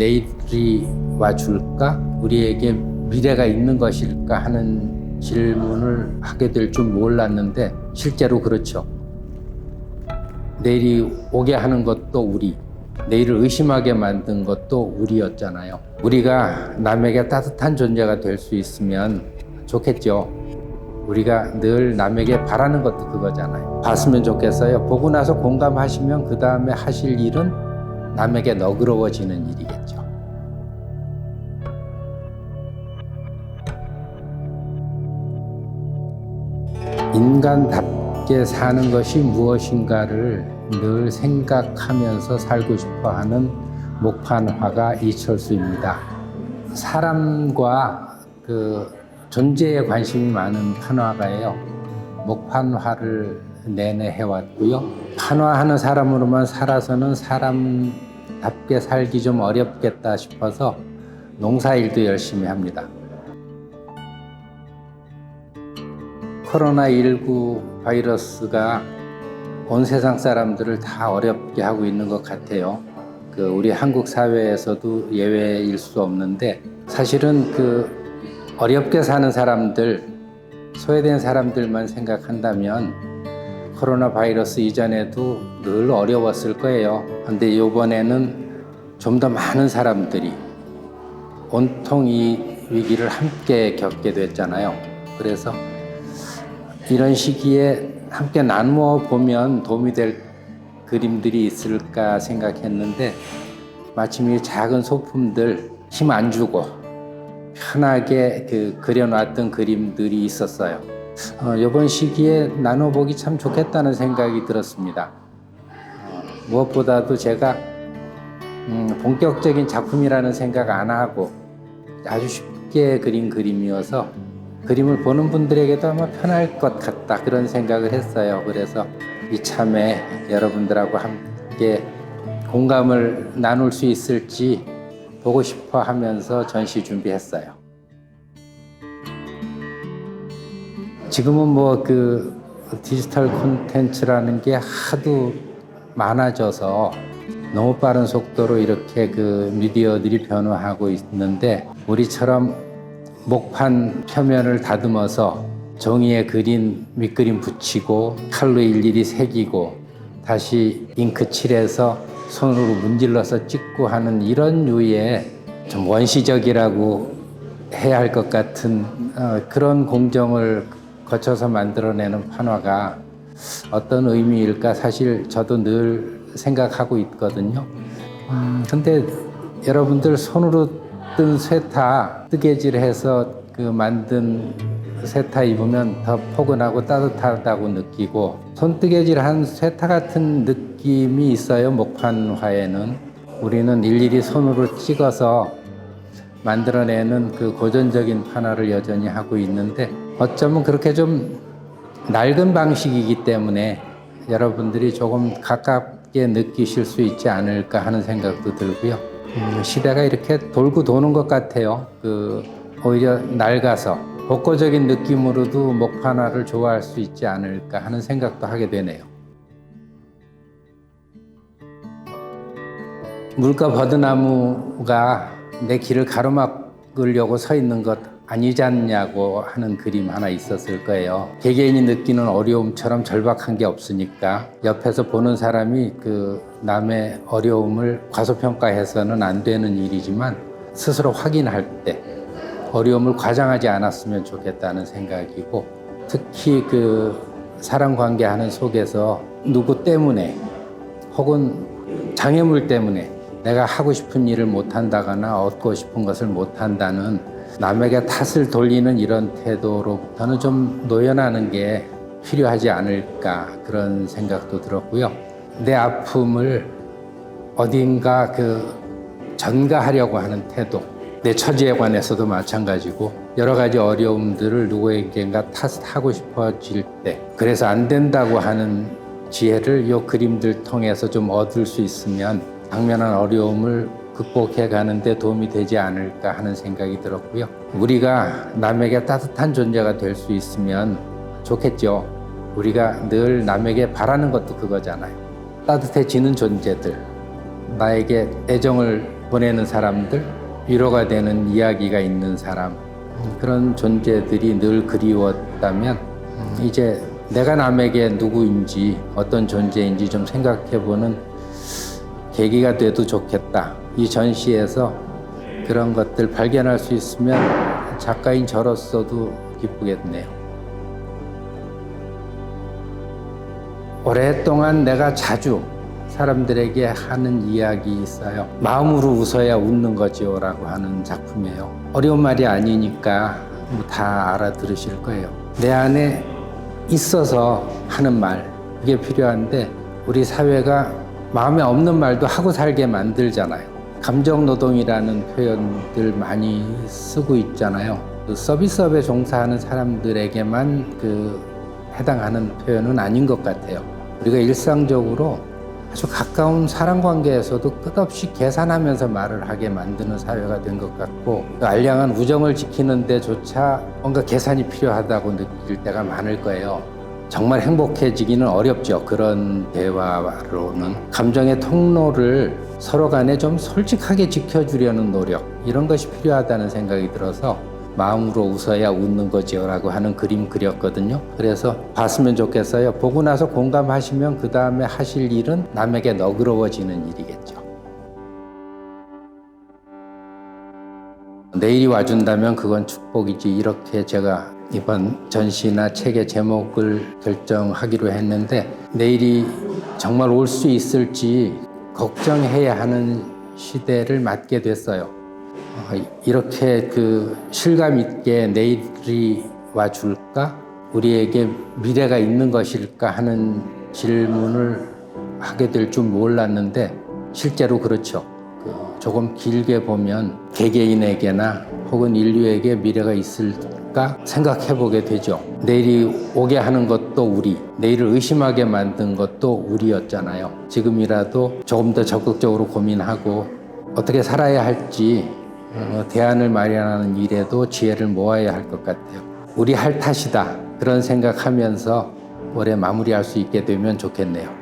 내일이 와줄까? 우리에게 미래가 있는 것일까 하는 질문을 하게 될 줄 몰랐는데 실제로 그렇죠. 내일이 오게 하는 것도 우리, 내일을 의심하게 만든 것도 우리였잖아요. 우리가 남에게 따뜻한 존재가 될 수 있으면 좋겠죠. 우리가 늘 남에게 바라는 것도 그거잖아요. 봤으면 좋겠어요. 보고 나서 공감하시면 그 다음에 하실 일은 남에게 너그러워지는 일이겠죠. 인간답게 사는 것이 무엇인가를 늘 생각하면서 살고 싶어 하는 목판화가 이철수입니다. 사람과 그 존재에 관심이 많은 판화가예요. 목판화를 내내 해왔고요. 판화하는 사람으로만 살아서는 사람 답게 살기 좀 어렵겠다 싶어서 농사일도 열심히 합니다. 코로나19 바이러스가 온 세상 사람들을 다 어렵게 하고 있는 것 같아요. 그 우리 한국 사회에서도 예외일 수 없는데 사실은 그 어렵게 사는 사람들, 소외된 사람들만 생각한다면 코로나 바이러스 이전에도 늘 어려웠을 거예요. 근데 이번에는 좀 더 많은 사람들이 온통 이 위기를 함께 겪게 됐잖아요. 그래서 이런 시기에 함께 나누어 보면 도움이 될 그림들이 있을까 생각했는데 마침 이 작은 소품들 힘 안 주고 편하게 그 그려놨던 그림들이 있었어요. 어, 이번 시기에 나눠보기 참 좋겠다는 생각이 들었습니다. 어, 무엇보다도 제가 음, 본격적인 작품이라는 생각 안 하고 아주 쉽게 그린 그림이어서 그림을 보는 분들에게도 아마 편할 것 같다 그런 생각을 했어요. 그래서 이참에 여러분들하고 함께 공감을 나눌 수 있을지 보고 싶어 하면서 전시 준비했어요. 지금은 뭐 그 디지털 콘텐츠라는 게 하도 많아져서 너무 빠른 속도로 이렇게 그 미디어들이 변화하고 있는데 우리처럼 목판 표면을 다듬어서 종이에 그린 밑그림 붙이고 칼로 일일이 새기고 다시 잉크 칠해서 손으로 문질러서 찍고 하는 이런 류의 좀 원시적이라고 해야 할 것 같은 어, 그런 공정을 거쳐서 만들어내는 판화가 어떤 의미일까 사실 저도 늘 생각하고 있거든요. 음, 근데 여러분들 손으로 뜬 쇠타 뜨개질해서 그 만든 쇠타 입으면 더 포근하고 따뜻하다고 느끼고 손뜨개질한 쇠타 같은 느낌이 있어요 목판화에는 우리는 일일이 손으로 찍어서 만들어내는 그 고전적인 판화를 여전히 하고 있는데 어쩌면 그렇게 좀 낡은 방식이기 때문에 여러분들이 조금 가깝게 느끼실 수 있지 않을까 하는 생각도 들고요. 음, 시대가 이렇게 돌고 도는 것 같아요. 그 오히려 낡아서 복고적인 느낌으로도 목판화를 좋아할 수 있지 않을까 하는 생각도 하게 되네요. 물과 버드나무가 내 길을 가로막으려고 서 있는 것 아니지 않냐고 하는 그림 하나 있었을 거예요. 개개인이 느끼는 어려움처럼 절박한 게 없으니까 옆에서 보는 사람이 그 남의 어려움을 과소평가해서는 안 되는 일이지만 스스로 확인할 때 어려움을 과장하지 않았으면 좋겠다는 생각이고 특히 그 사람 관계하는 속에서 누구 때문에 혹은 장애물 때문에 내가 하고 싶은 일을 못한다거나 얻고 싶은 것을 못한다는 남에게 탓을 돌리는 이런 태도로부터는 좀 노연하는 게 필요하지 않을까 그런 생각도 들었고요. 내 아픔을 어딘가 그 전가하려고 하는 태도, 내 처지에 관해서도 마찬가지고 여러 가지 어려움들을 누구에게인가 탓하고 싶어질 때 그래서 안 된다고 하는 지혜를 이 그림들 통해서 좀 얻을 수 있으면 당면한 어려움을 극복해 가는데 도움이 되지 않을까 하는 생각이 들었고요. 우리가 남에게 따뜻한 존재가 될 수 있으면 좋겠죠. 우리가 늘 남에게 바라는 것도 그거잖아요. 따뜻해지는 존재들, 나에게 애정을 보내는 사람들, 위로가 되는 이야기가 있는 사람 그런 존재들이 늘 그리웠다면 이제 내가 남에게 누구인지 어떤 존재인지 좀 생각해 보는 계기가 돼도 좋겠다. 이 전시에서 그런 것들 발견할 수 있으면 작가인 저로서도 기쁘겠네요. 오랫동안 내가 자주 사람들에게 하는 이야기 있어요. 마음으로 웃어야 웃는 거지요 라고 하는 작품이에요. 어려운 말이 아니니까 뭐다 알아들으실 거예요. 내 안에 있어서 하는 말 이게 필요한데 우리 사회가 마음에 없는 말도 하고 살게 만들잖아요. 감정 노동이라는 표현들 많이 쓰고 있잖아요. 그 서비스업에 종사하는 사람들에게만 그 해당하는 표현은 아닌 것 같아요. 우리가 일상적으로 아주 가까운 사람 관계에서도 끝없이 계산하면서 말을 하게 만드는 사회가 된 것 같고 그 알량한 우정을 지키는 데조차 뭔가 계산이 필요하다고 느낄 때가 많을 거예요. 정말 행복해지기는 어렵죠. 그런 대화로는 감정의 통로를 서로 간에 좀 솔직하게 지켜주려는 노력 이런 것이 필요하다는 생각이 들어서 마음으로 웃어야 웃는 거지요라고 하는 그림 그렸거든요. 그래서 봤으면 좋겠어요. 보고 나서 공감하시면 그 다음에 하실 일은 남에게 너그러워지는 일이겠죠. 내일이 와준다면 그건 축복이지 이렇게 제가 이번 전시나 책의 제목을 결정하기로 했는데 내일이 정말 올 수 있을지 걱정해야 하는 시대를 맞게 됐어요. 어, 이렇게 그 실감 있게 내일이 와줄까? 우리에게 미래가 있는 것일까 하는 질문을 하게 될 줄 몰랐는데 실제로 그렇죠. 그 조금 길게 보면 개개인에게나 혹은 인류에게 미래가 있을 까 생각해 보게 되죠. 내일이 오게 하는 것도 우리, 내일을 의심하게 만든 것도 우리였잖아요. 지금이라도 조금 더 적극적으로 고민하고 어떻게 살아야 할지 어, 대안을 마련하는 일에도 지혜를 모아야 할 것 같아요. 우리 할 탓이다. 그런 생각하면서 올해 마무리할 수 있게 되면 좋겠네요.